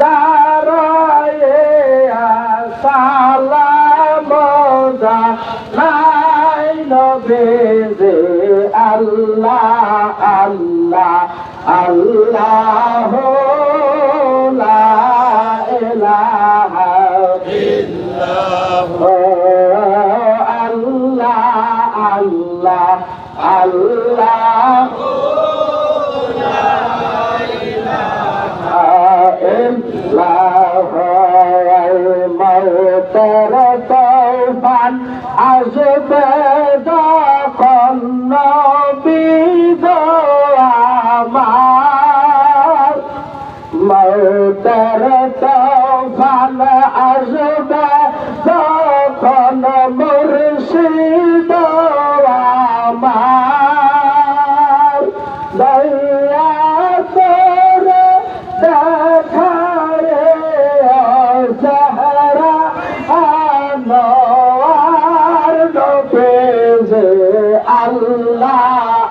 দাঁড়ায় সালাম নাই নবেজে আল্লাহ আল্লাহ আল্লাহ লা ইলাহা ও আল্লাহ আল্লাহ আল্লাহ। Israel, Israel.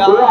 ইয়া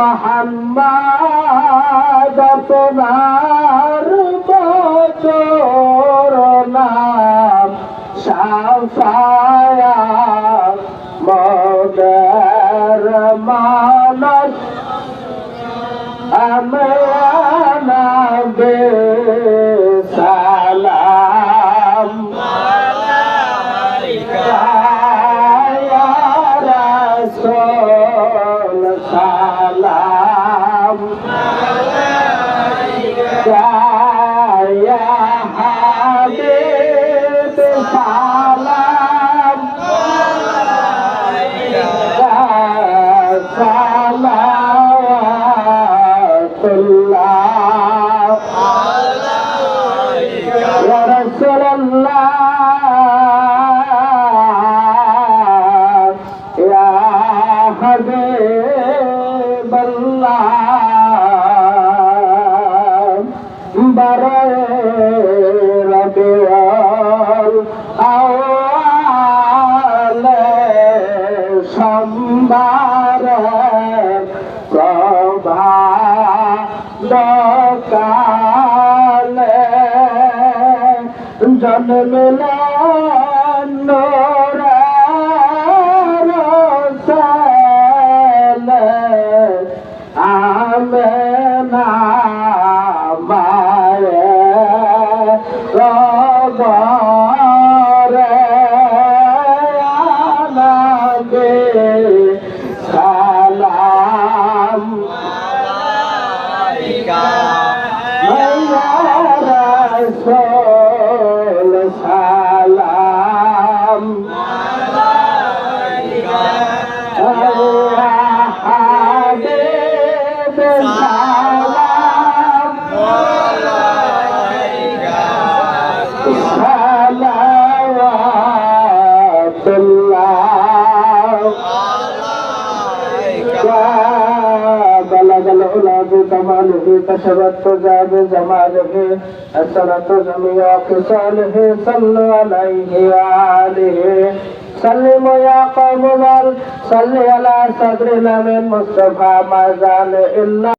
মোহাম্মদ আপনার বচর নাম সাফায়া মগর মানস। আমানাবে صلوات الله يا رسول الله يا حبيب الله برير সোমবার প্রভা দকালে العلا بكماله كشفت جاب جماله حسنت جميع خصاله صلوا عليه وآله سلموا يا قوم بل صل على صدر من مصطفى ما زال إلا